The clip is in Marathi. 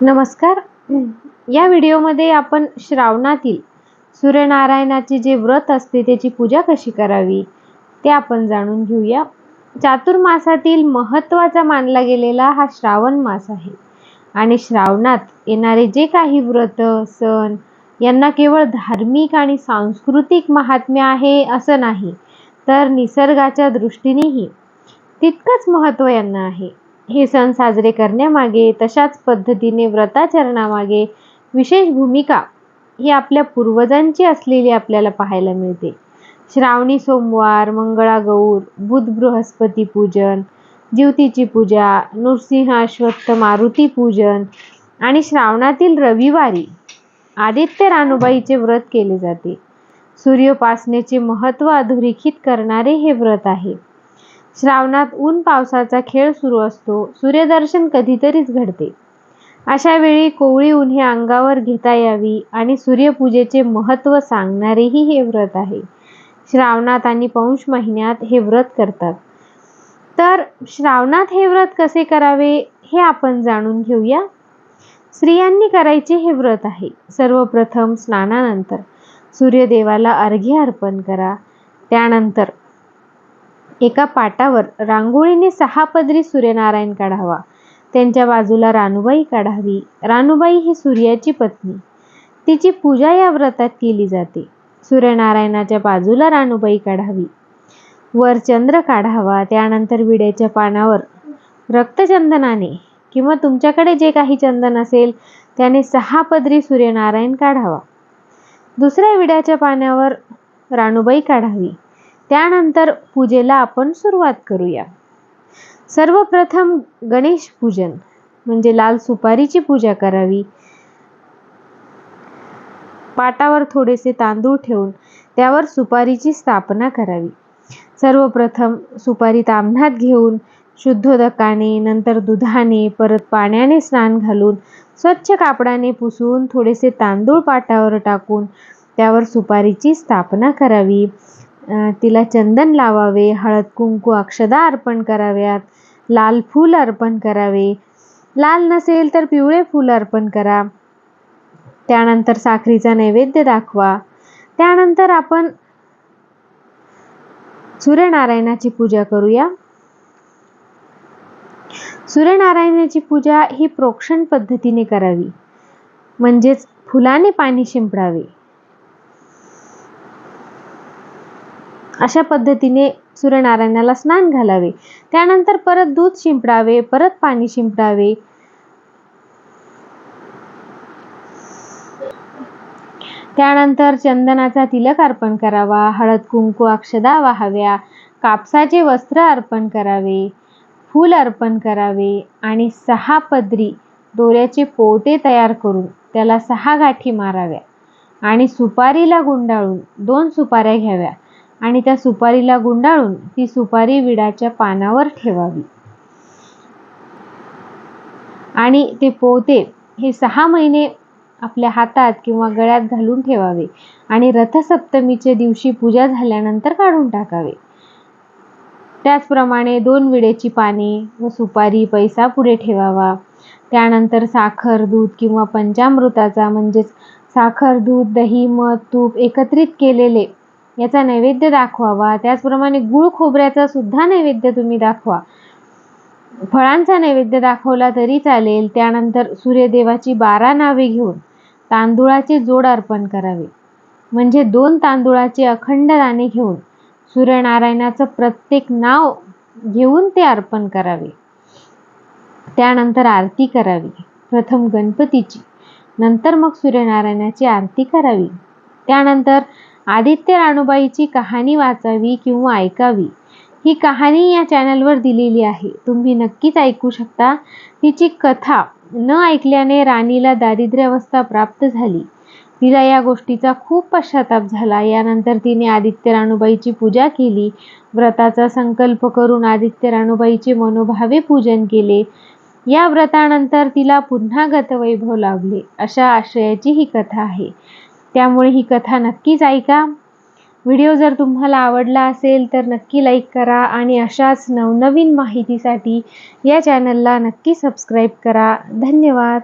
नमस्कार. या व्हिडिओमध्ये आपण श्रावणातील सूर्यनारायणाचे जे व्रत असते त्याची पूजा कशी करावी ते आपण जाणून घेऊया. चातुर्मासातील महत्त्वाचा मानला गेलेला हा श्रावण मास आहे. आणि श्रावणात येणारे जे काही व्रत सण यांना केवळ धार्मिक आणि सांस्कृतिक महात्म्य आहे असं नाही तर निसर्गाच्या दृष्टीनेही तितकंच महत्त्व यांना आहे. हे सण साजरे करण्यामागे तशाच पद्धतीने व्रताचरणामागे विशेष भूमिका ही आपल्या पूर्वजांची असलेली आपल्याला पाहायला मिळते. श्रावणी सोमवार मंगळागौर बुध बृहस्पती पूजन ज्योतीची पूजा नृसिंह अश्वत्थ मारुती पूजन आणि श्रावणातील रविवारी आदित्य रानुबाईचे व्रत केले जाते. सूर्योपासनेचे महत्त्व अधोरेखित करणारे हे व्रत आहे. श्रावणात ऊन पावसाचा खेळ सुरू असतो. सूर्यदर्शन कधीतरीच घडते. अशा वेळी कोवळी उन्हे अंगावर घेता यावी आणि सूर्यपूजेचे महत्त्व सांगणारेही हे व्रत आहे. श्रावणात आणि पौष महिन्यात हे व्रत करतात. तर श्रावणात हे व्रत कसे करावे हे आपण जाणून घेऊया. स्त्रियांनी करायचे हे व्रत आहे. सर्वप्रथम स्नानानंतर सूर्यदेवाला अर्घ्य अर्पण करा. त्यानंतर एका पाटावर रांगोळीने सहा पदरी सूर्यनारायण काढावा. त्यांच्या बाजूला रानूबाई काढावी. रानूबाई ही सूर्याची पत्नी. तिची पूजा या व्रतात केली जाते. सूर्यनारायणाच्या बाजूला रानूबाई काढावी. वर चंद्र काढावा. त्यानंतर विड्याच्या पानावर रक्तचंदनाने किंवा तुमच्याकडे जे काही चंदन असेल त्याने सहा पदरी सूर्यनारायण काढावा. दुसऱ्या विड्याच्या पाण्यावर रानूबाई काढावी. त्यानंतर पूजेला आपण सुरुवात करूया. सर्वप्रथम गणेश पूजन म्हणजे लाल सुपारीची पूजा करावी. पाटावर थोडेसे तांदूळ ठेवून त्यावर सुपारीची स्थापना करावी. सर्वप्रथम सुपारी तामणात घेऊन शुद्धोदकाने नंतर दुधाने परत पाण्याने स्नान घालून स्वच्छ कापडाने पुसून थोडेसे तांदूळ पाटावर टाकून त्यावर सुपारीची स्थापना करावी. तिला चंदन लावावे हळद कुंकू अक्षदा अर्पण कराव्यात लाल फूल अर्पण करावे. लाल नसेल तर पिवळे फूल अर्पण करा. त्यानंतर साखरीचा नैवेद्य दाखवा. त्यानंतर आपण सूर्यनारायणाची पूजा करूया. सूर्यनारायणाची पूजा ही प्रोक्षण पद्धतीने करावी. म्हणजेच फुलाने पाणी शिंपडावे. अशा पद्धतीने सूर्यनारायणाला स्नान घालावे. त्यानंतर परत दूध शिंपडावे परत पाणी शिंपडावे. त्यानंतर चंदनाचा तिलक अर्पण करावा हळद कुंकू अक्षदा वाहाव्या कापसाचे वस्त्र अर्पण करावे फूल अर्पण करावे आणि सहा पदरी दोऱ्याचे पोते तयार करून त्याला सहा गाठी माराव्या आणि सुपारीला गुंडाळून दोन सुपाऱ्या घ्याव्या. आणि त्या सुपारीला गुंडाळून ती सुपारी विडाच्या पानावर ठेवावी. आणि ते पोते हे सहा महिने आपल्या हातात किंवा गळ्यात घालून ठेवावे आणि रथसप्तमीच्या दिवशी पूजा झाल्यानंतर काढून टाकावे. त्याचप्रमाणे दोन विड्याची पाने व सुपारी पैसा पुढे ठेवावा. त्यानंतर साखर दूध किंवा पंचामृताचा म्हणजेच साखर दूध दही मध तूप एकत्रित केलेले याचा नैवेद्य दाखवावा. त्याचप्रमाणे गुळ खोबऱ्याचा सुद्धा नैवेद्य तुम्ही दाखवा. फळांचा नैवेद्य दाखवला तरी चालेल. त्यानंतर सूर्यदेवाची बारा नावे घेऊन तांदुळाचे जोड अर्पण करावे. म्हणजे दोन तांदुळाचे अखंड दाणे घेऊन सूर्यनारायणाचं प्रत्येक नाव घेऊन ते अर्पण करावे. त्यानंतर आरती करावी. प्रथम गणपतीची. नंतर मग सूर्यनारायणाची आरती करावी. त्यानंतर आदित्य राणूबाईची कहाणी वाचावी किंवा ऐकावी ही कहाणी या चॅनलवर दिलेली आहे. तुम्ही नक्कीच ऐकू शकता. तिची कथा न ऐकल्याने राणीला दारिद्र्यावस्था प्राप्त झाली. तिला या गोष्टीचा खूप पश्चाताप झाला. यानंतर तिने आदित्य राणूबाईची पूजा केली. व्रताचा संकल्प करून आदित्य राणूबाईचे मनोभावे पूजन केले. या व्रतानंतर तिला पुन्हा गतवैभव लाभले. अशा आशयाची ही कथा आहे. त्यामुळे ही कथा नक्कीच ऐका. व्हिडिओ जर तुम्हाला आवडला असेल तर नक्की लाईक करा आणि अशाच नवनवीन माहितीसाठी या चॅनलला नक्की सबस्क्राईब करा. धन्यवाद.